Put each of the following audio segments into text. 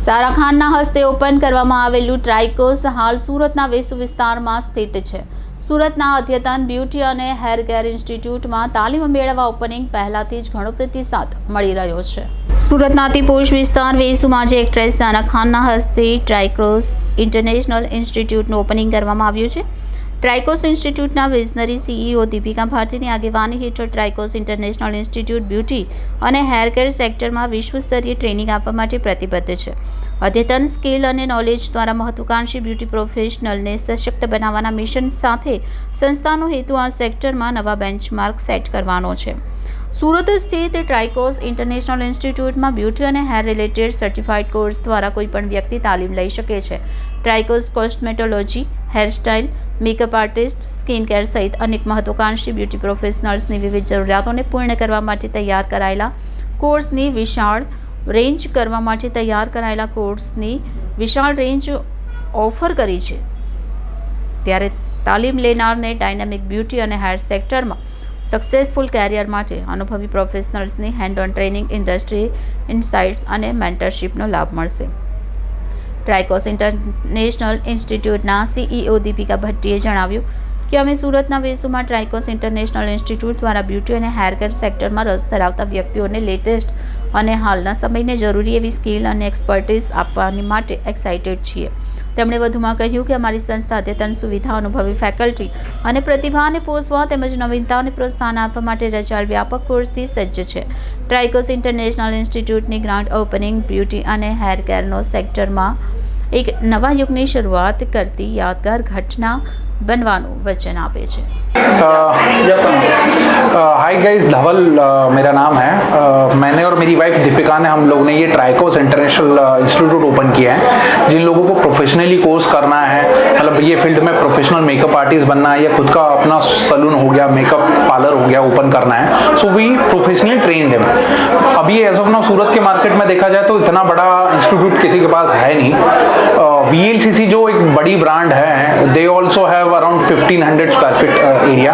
સારા ખાનના હસ્તે ઓપન કરવામાં આવેલું ટ્રાઇકોસ હાલ સુરતના વેસુ વિસ્તારમાં સ્થિત છે સુરતના અદ્યતન બ્યુટી અને હેર કેર ઇન્સ્ટિટ્યૂટમાં તાલીમ મેળવવા ઓપનિંગ પહેલાથી જ ઘણો પ્રતિસાદ મળી રહ્યો છે સુરતના અતિપુરુષ વિસ્તાર વેસુમાં જે એક્ટ્રેસ સારા ખાનના હસ્તે ટ્રાઇક્રોસ ઇન્ટરનેશનલ ઇન્સ્ટિટ્યૂટનું ઓપનિંગ કરવામાં આવ્યું છે ટ્રાઇકોસ ઇન્સ્ટિટ્યૂટના વિઝનરી સીઈઓ દીપિકા ભારતીની આગેવાની હેઠળ ટ્રાઇકોસ ઇન્ટરનેશનલ ઇન્સ્ટિટ્યૂટ બ્યુટી અને હેરકેર સેક્ટરમાં વિશ્વસ્તરીય ટ્રેનિંગ આપવા માટે પ્રતિબદ્ધ છે અદ્યતન સ્કિલ અને નોલેજ દ્વારા મહત્વાકાંક્ષી બ્યુટી પ્રોફેશનલને સશક્ત બનાવવાના મિશન સાથે સંસ્થાનો હેતુ આ સેક્ટરમાં નવા બેન્ચમાર્ક સેટ કરવાનો છે સુરત સ્થિત ટ્રાઇકોસ ઇન્ટરનેશનલ ઇન્સ્ટિટ્યૂટમાં બ્યુટી અને હેર રિલેટેડ સર્ટિફાઇડ કોર્સ દ્વારા કોઈપણ વ્યક્તિ તાલીમ લઈ શકે છે ટ્રાઇકોસ cosmetology hairstyle makeup artist skin care સહિત અનેક મહત્વાકાંક્ષી બ્યુટી પ્રોફેશનલ્સની વિવિધ જરૂરિયાતોને પૂર્ણ કરવા માટે તૈયાર કરાયેલા કોર્સની વિશાળ રેન્જ કરવા માટે તૈયાર કરાયેલા કોર્સની વિશાળ રેન્જ ઓફર કરી છે ત્યારે તાલીમ લેનારને ડાયનામિક બ્યુટી અને હેર સેક્ટરમાં સક્સેસફુલ કેરિયર માટે અનુભવી પ્રોફેશનલ્સની hand on training industry insights અને મેન્ટરશીપનો લાભ મળશે ટ્રાયકોસ ઇન્ટરનેશનલ ઇન્સ્ટિટ્યૂટના સીઈઓ દીપિકા ભટ્ટીએ જણાવ્યું કે અમે સુરતના વેસુમાં ટ્રાઇકોસ ઇન્ટરનેશનલ ઇન્સ્ટિટ્યૂટ દ્વારા બ્યુટી અને હેરકેર સેક્ટરમાં રસ ધરાવતા વ્યક્તિઓને લેટેસ્ટ અને હાલના સમયને જરૂરી એવી સ્કિલ અને એક્સપર્ટીસ આપવાની માટે એક્સાઇટેડ છીએ તેમણે વધુમાં કહ્યું કે અમારી સંસ્થા અદ્યતન સુવિધા અનુભવી ફેકલ્ટી અને પ્રતિભાને પોષવા તેમજ નવીનતાઓને પ્રોત્સાહન આપવા માટે રચાયેલ વ્યાપક કોર્સથી સજ્જ છે ટ્રાઇકોસ ઇન્ટરનેશનલ ઇન્સ્ટિટ્યૂટની ગ્રાન્ડ ઓપનિંગ બ્યુટી અને હેર કેરનો સેક્ટરમાં એક નવા યુગની શરૂઆત કરતી યાદગાર ઘટના બનવાનું વચન આપે છે हाय गाइस धवल मेरा नाम है uh, मैंने और मेरी वाइफ दीपिका ने हम लोग ने ये ट्राइकोस इंटरनेशनल इंस्टीट्यूट ओपन किया है जिन लोगों को प्रोफेशनली कोर्स करना है मतलब ये फील्ड में प्रोफेशनल मेकअप आर्टिस्ट बनना है या खुद का अपना सलून हो गया मेकअप पार्लर हो गया ओपन करना है so we professionally train them अभी एज ऑफ नाउ सूरत के मार्केट में देखा जाए तो इतना बड़ा इंस्टीट्यूट किसी के पास है नहीं वी uh, जो एक बड़ी ब्रांड है they also have around fifteen hundred square feet area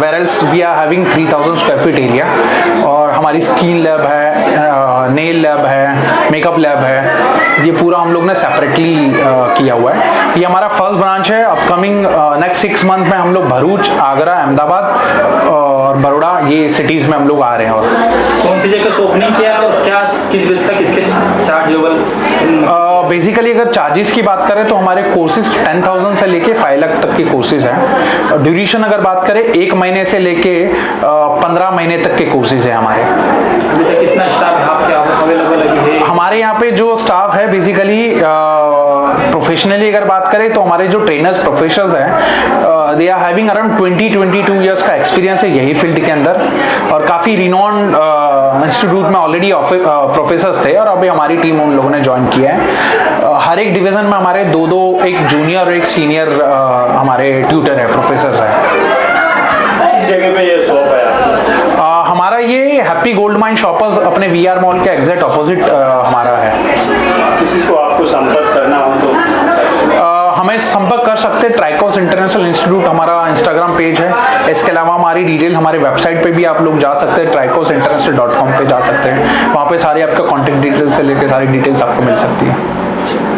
where else we are having three thousand square feet area और हमारी स्किन लैब है नेल लैब है मेकअप लैब है ये पूरा हम लोग ने सेपरेटली किया हुआ है ये हमारा फर्स्ट ब्रांच है अपकमिंग नेक्स्ट सिक्स मंथ में हम लोग भरूच आगरा अहमदाबाद और बड़ोड़ा ये सिटीज़ में हम लोग आ रहे हैं और कौन सी जगह ओपनिंग किया और क्या किस बेस का किस और बेसिकली अगर चार्जेस की बात करें तो हमारे कोर्सेज टेन थाउजेंड से लेके फाइव लाख तक के कोर्सेज हैं ड्यूरेशन अगर बात करें एक महीने से लेके पंद्रह महीने तक के कोर्सेज हैं हमारे अभी तक कितना स्टाफ आपके अवेलेबल है हमारे यहाँ पे जो स्टाफ है बेसिकली प्रोफेशनली अगर बात करें तो हमारे जो ट्रेनर्स प्रोफेसर हैं they are having around twenty twenty two years का एक्सपीरियंस है यही फील्ड के अंदर और काफ़ी रिनॉन्ड इंस्टीट्यूट में ऑलरेडी प्रोफेसर्स uh, थे और अभी हमारी टीम उन लोगों ने ज्वाइन किया है uh, हर एक डिवीज़न में हमारे दो दो एक जूनियर एक सीनियर uh, हमारे ट्यूटर है प्रोफेसर है हमारा ये हैप्पी गोल्ड माइन शॉपर्स अपने वी आर मॉल के एग्जैक्ट अपोजिट हमारा है किसी को आपको संपर्क करना हो तो हमें संपर्क कर सकते हैं ट्राइकॉस इंटरनेशनल इंस्टीट्यूट हमारा इंस्टाग्राम पेज है इसके अलावा हमारी डिटेल हमारे वेबसाइट पे भी आप लोग जा सकते हैं ट्राइकॉस इंटरनेशनल डॉट कॉम पर जा सकते हैं वहाँ पे सारे आपका कॉन्टेक्ट डिटेल्स से लेकर सारी डिटेल्स आपको मिल सकती है